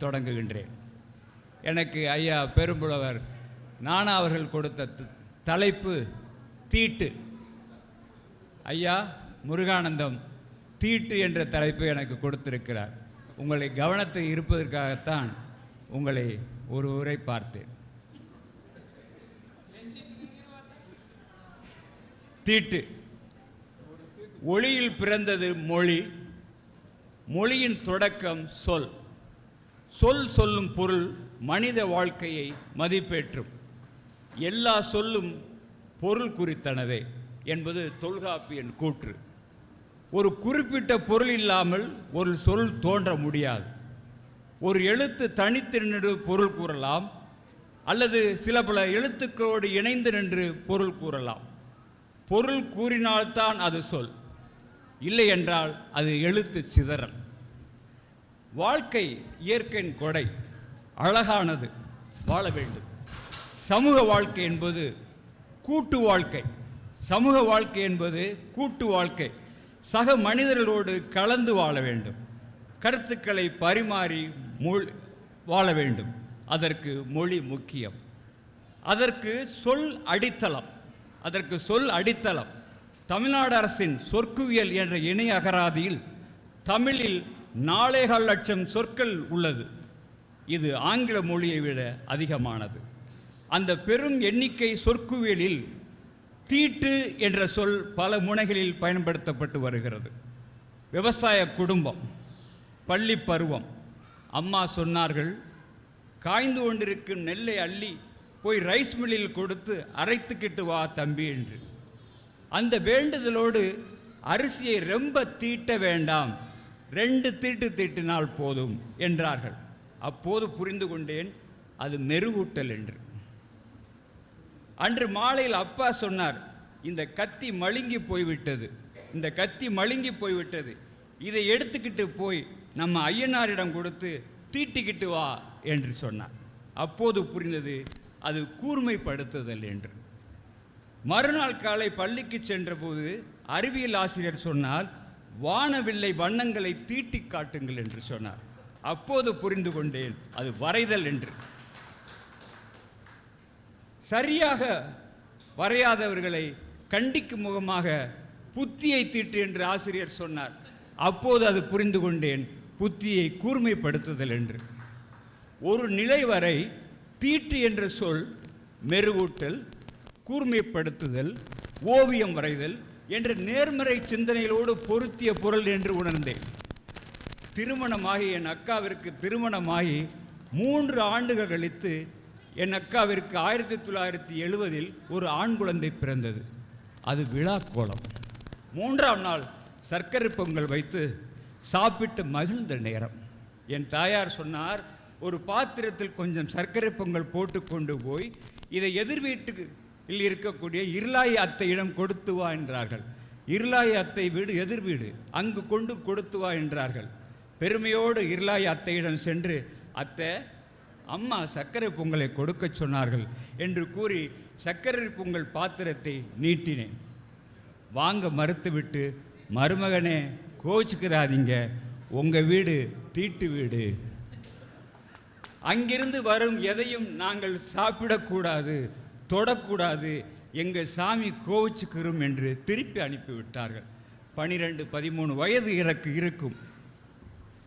தொடங்குகின்றேன். எனக்கு ஐயா பெரும்புலவர் நானா அவர்கள் கொடுத்த தலைப்பு தீட்டு. ஐயா முருகானந்தம் தீட்டு என்ற தலைப்பு எனக்கு கொடுத்திருக்கிறார். உங்களை கவனத்தை இருப்பதற்காகத்தான் உங்களை ஒரு உரை பார்த்தேன். தீட்டு. ஒளியில் பிறந்தது மொழி மொழியின் தொடக்கம் சொல். சொல் சொல்லும் பொருள் மனித வாழ்க்கையை மதிப்பேற்றும். எல்லா சொல்லும் பொருள் குறித்தனவே என்பது தொல்காப்பியன் கூற்று. ஒரு குறிப்பிட்ட பொருள் இல்லாமல் ஒரு சொல் தோன்ற முடியாது. ஒரு எழுத்து தனித்து நின்று பொருள் கூறலாம் அல்லது சில பல எழுத்துக்களோடு இணைந்து நின்று பொருள் கூறலாம். பொருள் கூறினால்தான் அது சொல் இல்லை என்றால் அது எழுத்து சிதறல். வாழ்க்கை இயற்கையின் கொடை. அழகானது. வாழ வேண்டும். சமூக வாழ்க்கை என்பது கூட்டு வாழ்க்கை. சமூக வாழ்க்கை என்பது கூட்டு வாழ்க்கை. சக மனிதர்களோடு கலந்து வாழ வேண்டும். கருத்துக்களை பரிமாறி மொழி வாழ வேண்டும். அதற்கு மொழி முக்கியம். அதற்கு சொல் அடித்தளம். அதற்கு சொல் அடித்தளம். தமிழ்நாடு அரசின் சொற்குவியல் என்ற இணை அகராதியில் தமிழில் நாலேகால் லட்சம் சொற்கள் உள்ளது. இது ஆங்கில மொழியை விட அதிகமானது. அந்த பெரும் எண்ணிக்கை சொற்குவியலில் தீட்டு என்ற சொல் பல முனைகளில் பயன்படுத்தப்பட்டு வருகிறது. விவசாய குடும்பம் பள்ளி பருவம் அம்மா சொன்னார்கள் காய்ந்து கொண்டிருக்கும் நெல்லை அள்ளி போய் ரைஸ் மில்லில் கொடுத்து அரைத்துக்கிட்டு வா தம்பி என்று. அந்த வேண்டுதலோடு அரிசியை ரொம்ப தீட்ட வேண்டாம். ரெண்டு தீட்டு தீட்டினால் போதும் என்றார்கள். அப்போது புரிந்து கொண்டேன் அது மெருகூட்டல் என்று. அன்று மாலையில் அப்பா சொன்னார் இந்த கத்தி மழுங்கி போய்விட்டது இந்த கத்தி மழுங்கி போய்விட்டது இதை எடுத்துக்கிட்டு போய் நம்ம ஐயனாரிடம் கொடுத்து தீட்டிக்கிட்டு வா என்று சொன்னார். அப்போது புரிந்தது அது கூர்மைப்படுத்துதல் என்று. மறுநாள் காலை பள்ளிக்கு சென்றபோது அறிவியல் ஆசிரியர் சொன்னால் வானவில்லை வண்ணங்களை தீட்டி காட்டுங்கள் என்று சொன்னார். அப்போது புரிந்து கொண்டேன் அது வரைதல் என்று. சரியாக வரையாதவர்களை கண்டிக்கும் முகமாக புத்தியை தீட்டு என்று ஆசிரியர் சொன்னார். அப்போது அது புரிந்து கொண்டேன் புத்தியை கூர்மைப்படுத்துதல் என்று. ஒரு நிலை வரை தீட்டு என்ற சொல் மெருகூட்டல் கூர்மைப்படுத்துதல் ஓவியம் வரைதல் என்ற நேர்மறை சிந்தனைகளோடு பொருத்திய பொருள் என்று உணர்ந்தேன். திருமணமாகி என் அக்காவிற்கு திருமணமாகி மூன்று ஆண்டுகள் கழித்து என் அக்காவிற்கு ஆயிரத்தி தொள்ளாயிரத்தி எழுபதில் ஒரு ஆண் குழந்தை பிறந்தது. அது விழா கோலம். மூன்றாம் நாள் சர்க்கரை பொங்கல் வைத்து சாப்பிட்டு மகிழ்ந்த நேரம். என் தாயார் சொன்னார் ஒரு பாத்திரத்தில் கொஞ்சம் சர்க்கரை பொங்கல் போட்டு கொண்டு போய் இதை எதிர் வீட்டுக்கு இருக்கக்கூடிய இருளாய் அத்தையிடம் கொடுத்து வா என்றார்கள். இருளாய் அத்தை வீடு எதிர் வீடு. அங்கு கொண்டு கொடுத்து வா என்றார்கள். பெருமையோடு இருளாய் அத்தையிடம் சென்று அத்தை அம்மா சர்க்கரை பொங்கலை கொடுக்கச் சொன்னார்கள் என்று கூறி சர்க்கரை பொங்கல் பாத்திரத்தை நீட்டினேன். வாங்க மறுத்துவிட்டு மருமகனே கோச்சுக்கிறாதீங்க உங்கள் வீடு தீட்டு வீடு. அங்கிருந்து வரும் எதையும் நாங்கள் சாப்பிடக்கூடாது. தொடக்கூடாது. எங்கள் சாமி கோவிச்சுக்கிறோம் என்று திருப்பி அனுப்பிவிட்டார்கள். பனிரெண்டு பதிமூணு வயது எனக்கு இருக்கும்.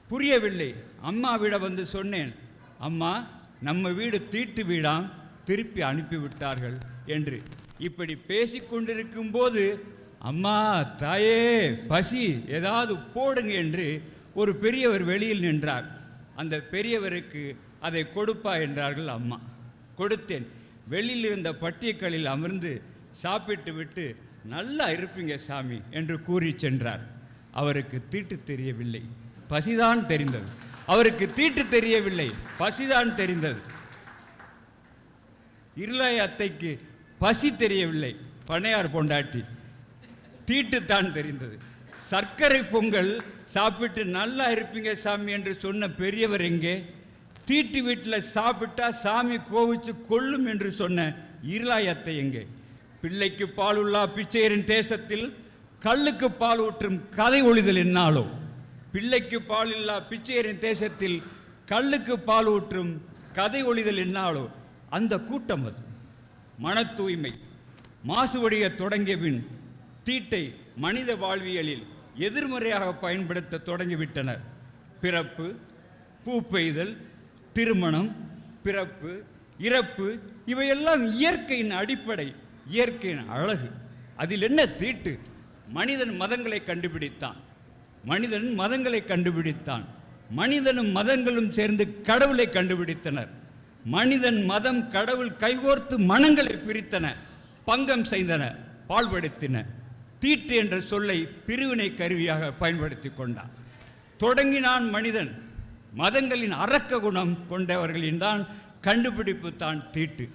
புரியவில்லை. அம்மாவிட வந்து சொன்னேன். அம்மா நம்ம வீடு தீட்டு வீடாம் திருப்பி அனுப்பிவிட்டார்கள் என்று. இப்படி பேசிக்கொண்டிருக்கும் போது அம்மா தாயே பசி ஏதாவது போடுங்க என்று ஒரு பெரியவர் வெளியில் நின்றார். அந்த பெரியவருக்கு அதை கொடுப்பா என்றார்கள் அம்மா. கொடுத்தேன். வெளியில் இருந்த பட்டியக்களில் அமர்ந்து சாப்பிட்டு விட்டு நல்லா இருப்பீங்க சாமி என்று கூறி சென்றார். அவருக்கு தீட்டு தெரியவில்லை. பசிதான் தெரிந்தது. அவருக்கு தீட்டு தெரியவில்லை. பசிதான் தெரிந்தது. இருளாய் அத்தைக்கு பசி தெரியவில்லை. பண்ணையார் பொண்டாட்டி தீட்டுத்தான் தெரிந்தது. சர்க்கரை பொங்கல் சாப்பிட்டு நல்லா இருப்பீங்க சாமி என்று சொன்ன பெரியவர் எங்கே? தீட்டு வீட்டில் சாப்பிட்டா சாமி கோவிச்சு கொள்ளும் என்று சொன்ன இருளாயத்தை எங்கே? பிள்ளைக்கு பாலுள்ளா பிச்சையரின் தேசத்தில் கல்லுக்கு பால் ஊற்றும் கதை ஒளிதல் என்னாலோ? பிள்ளைக்கு பால் இல்லா பிச்சையரின் தேசத்தில் கல்லுக்கு பால் ஊற்றும் கதை ஒளிதல் என்னாலோ? அந்த கூட்டம் அது. மன தூய்மை. மாசுவடிய தொடங்கிய பின் தீட்டை மனித வாழ்வியலில் எதிர்மறையாக பயன்படுத்த தொடங்கிவிட்டனர். பிறப்பு பூ பெய்தல் திருமணம் பிறப்பு இறப்பு இவையெல்லாம் இயற்கையின் அடிப்படை இயற்கையின் அழகு. அதில் என்ன தீட்டு? மனிதன் மதங்களை கண்டுபிடித்தான். மனிதன் மதங்களை கண்டுபிடித்தான். மனிதனும் மதங்களும் சேர்ந்து கடவுளை கண்டுபிடித்தனர். மனிதன் மதம் கடவுள் கைகோர்த்து மனங்களை பிரித்தன பங்கம் செய்தன பால்படுத்தின தீட்டு என்ற சொல்லை பிரிவினை கருவியாக பயன்படுத்தி கொண்டான். தொடங்கினான் மனிதன். மதங்களின் அரக்க குணம் கொண்டவர்களின் தான் கண்டுபிடிப்பு தான் தீட்டு.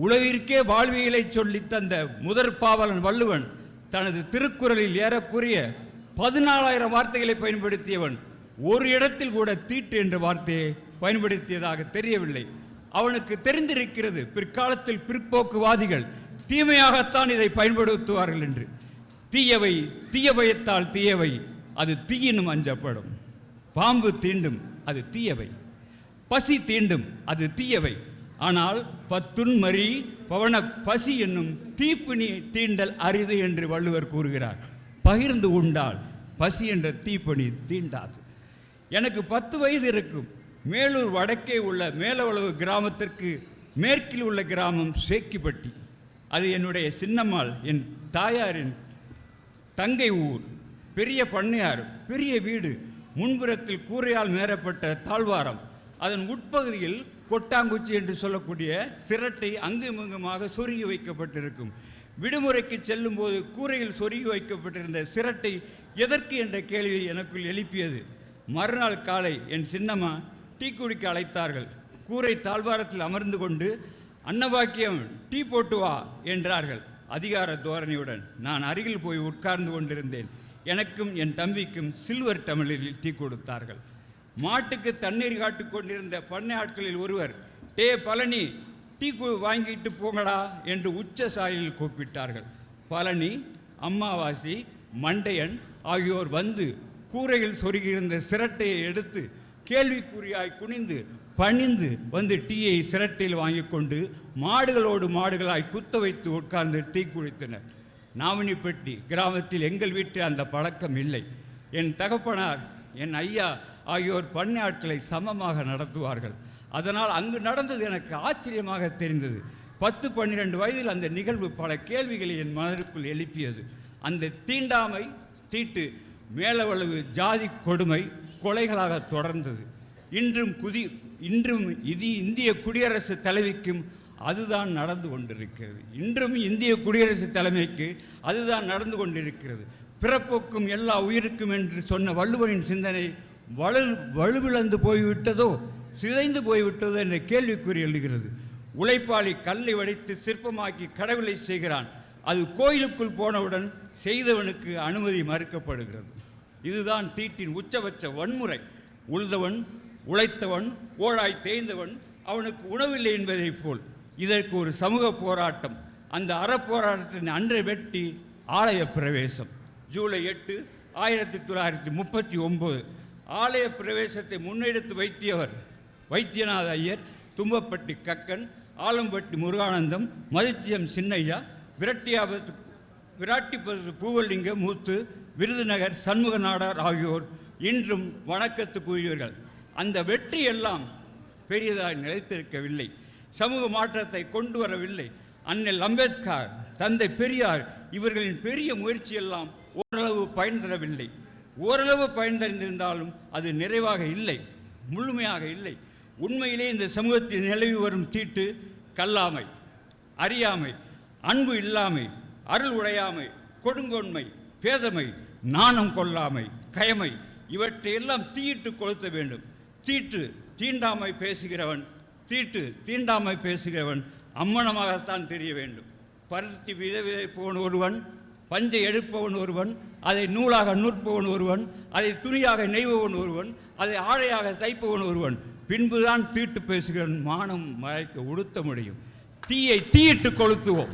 உலகிற்கே வாழ்வியலை சொல்லி தந்த முதற் பாவலன் வள்ளுவன் தனது திருக்குறளில் ஏறக்குரிய பதினாலாயிரம் வார்த்தைகளை பயன்படுத்தியவன் ஒரு இடத்தில் கூட தீட்டு என்ற வார்த்தையை பயன்படுத்தியதாக தெரியவில்லை. அவனுக்கு தெரிந்திருக்கிறது பிற்காலத்தில் பிற்போக்குவாதிகள் தீமையாகத்தான் இதை பயன்படுத்துவார்கள் என்று. தீயவை தீயபயத்தால் தீயவை அது தீயினும் அஞ்சப்படும். பாம்பு தீண்டும் அது தீயவை. பசி தீண்டும் அது தீயவை. ஆனால் பத்துன்மறி பவன பசி என்னும் தீப்பினி தீண்டல் அரிது என்று வள்ளுவர் கூறுகிறார். பகிர்ந்து உண்டால் பசி என்ற தீப்பணி தீண்டாது. எனக்கு பத்து வயது இருக்கும். மேலூர் வடக்கே உள்ள மேலவளவு கிராமத்திற்கு மேற்கில் உள்ள கிராமம் சேக்கிப்பட்டி. அது என்னுடைய சின்னம்மாள் என் தாயாரின் தங்கை ஊர். பெரிய பண்ணையார் பெரிய வீடு. முன்புறத்தில் கூரையால் மேறப்பட்ட தாழ்வாரம். அதன் உட்பகுதியில் கொட்டாங்குச்சி என்று சொல்லக்கூடிய சிரட்டை அங்குமிங்குமாக சொருகி வைக்கப்பட்டிருக்கும். விடுமுறைக்கு செல்லும்போது கூரையில் சொருகி வைக்கப்பட்டிருந்த சிரட்டை எதற்கு என்ற கேள்வி எனக்குள் எழுப்பியது. மறுநாள் காலை என் சின்னம்மா டீ குடிக்க அழைத்தார்கள். கூரை தாழ்வாரத்தில் அமர்ந்து கொண்டு அன்னபாக்கியம் டீ போட்டு வா என்றார்கள். அதிகார தோரணையுடன் நான் அருகில் போய் உட்கார்ந்து கொண்டிருந்தேன். எனக்கும் என் தம்பிக்கும் சில்வர் டம்ளரில் டீ கொடுத்தார்கள். மாட்டுக்கு தண்ணீர் காட்டு கொண்டிருந்த பண்ணை ஆட்களில் ஒருவர் டே பழனி டீ கு- வாங்கிட்டு போங்கடா என்று உச்ச சாயலில் கூப்பிட்டார்கள். பழனி அம்மாவாசி மண்டையன் ஆகியோர் வந்து கூரையில் சொருகியிருந்த சிரட்டையை எடுத்து கேள்விக்குறியாய் குனிந்து பணிந்து வந்து டீயை சிரட்டையில் வாங்கி கொண்டு மாடுகளோடு மாடுகளாய் குத்த வைத்து உட்கார்ந்து டீ குடித்தனர். நாவணிப்பட்டி கிராமத்தில் எங்கள் வீட்டு அந்த பழக்கம் இல்லை. என் தகப்பனார் என் ஐயா ஆகியோர் பண்ணாட்களை சமமாக நடத்துவார்கள். அதனால் அங்கு நடந்தது எனக்கு ஆச்சரியமாக தெரிந்தது. பத்து பன்னிரெண்டு வயதில் அந்த நிகழ்வு பல கேள்விகளை என் மனதிற்குள் எழுப்பியது. அந்த தீண்டாமை தீட்டு மேலவளவு ஜாதி கொடுமை கொலைகளாக தொடர்ந்தது. இன்றும் குதி இன்றும் இது இந்திய குடியரசு தலைவிக்கும் அதுதான் நடந்து கொண்டிருக்கிறது. இன்றும் இந்திய குடியரசு தலைமைக்கு அதுதான் நடந்து கொண்டிருக்கிறது. பிறப்புக்கும் எல்லா உயிருக்கும் என்று சொன்ன வள்ளுவரின் சிந்தனை வலு வலுவிழந்து போய்விட்டதோ சிதைந்து போய்விட்டதோ என்ற கேள்விக்குறி எழுகிறது. உழைப்பாளி கல்லை வடித்து சிற்பமாக்கி கடவுளை செய்கிறான். அது கோயிலுக்குள் போனவுடன் செய்தவனுக்கு அனுமதி மறுக்கப்படுகிறது. இதுதான் தீட்டின் உச்சபட்ச வன்முறை. உழுதவன் உழைத்தவன் ஓழாய் தேய்ந்தவன் அவனுக்கு உணவில்லை என்பதைப் போல். இதற்கு ஒரு சமூக போராட்டம். அந்த அறப்போராட்டத்தின் அன்றை வெட்டி ஆலய பிரவேசம். ஜூலை எட்டு ஆயிரத்தி தொள்ளாயிரத்தி முப்பத்தி ஒம்பது. ஆலய பிரவேசத்தை முன்னெடுத்து வைத்தியவர் வைத்தியநாத ஐயர் தும்பப்பட்டி கக்கன் ஆலம்பட்டி முருகானந்தம் மதிச்சியம் சின்னையா விரட்டியாபத்து விராட்டிபுரத்து பூவலிங்க மூத்து விருதுநகர் சண்முக நாடார் ஆகியோர் இன்றும் வணக்கத்துக்குரியவர்கள். அந்த வெற்றி எல்லாம் நிலைத்திருக்கவில்லை. சமூக மாற்றத்தை கொண்டு வரவில்லை. அண்ணல் அம்பேத்கர் தந்தை பெரியார் இவர்களின் பெரிய முயற்சியெல்லாம் ஓரளவு பயன் தரவில்லை. ஓரளவு பயன்தறிந்திருந்தாலும் அது நிறைவாக இல்லை முழுமையாக இல்லை. உண்மையிலே இந்த சமூகத்தில் நிலவி வரும் தீட்டு கல்லாமை அறியாமை அன்பு இல்லாமை அருள் உடையாமை கொடுங்கோன்மை பேதமை நாணம் கொள்ளாமை கயமை இவற்றையெல்லாம் தீயிட்டு கொளுத்த வேண்டும். தீட்டு தீண்டாமை பேசுகிறவன் தீட்டு தீண்டாமை பேசுகிறவன் அம்மனமாகத்தான் தெரிய வேண்டும். பருத்தி விதை விதைப்பவன் ஒருவன் பஞ்சை எடுப்பவன் ஒருவன் அதை நூலாக நூற்பவன் ஒருவன் அதை துணியாக நெய்பவன் ஒருவன் அதை ஆழையாக தைப்பவன் ஒருவன். பின்புதான் தீட்டு பேசுகிறவன் மானம் மறைக்க உடுத்த முடியும். தீயை தீயிட்டு கொளுத்துவோம்.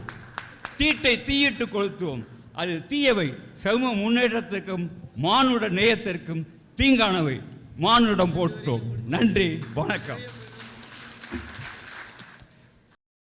தீட்டை தீயிட்டு கொளுத்துவோம். அது தீயவை சமூக முன்னேற்றத்திற்கும் மானுட நேயத்திற்கும் தீங்கானவை. மானுடம் போட்டோம் நன்றி வணக்கம்.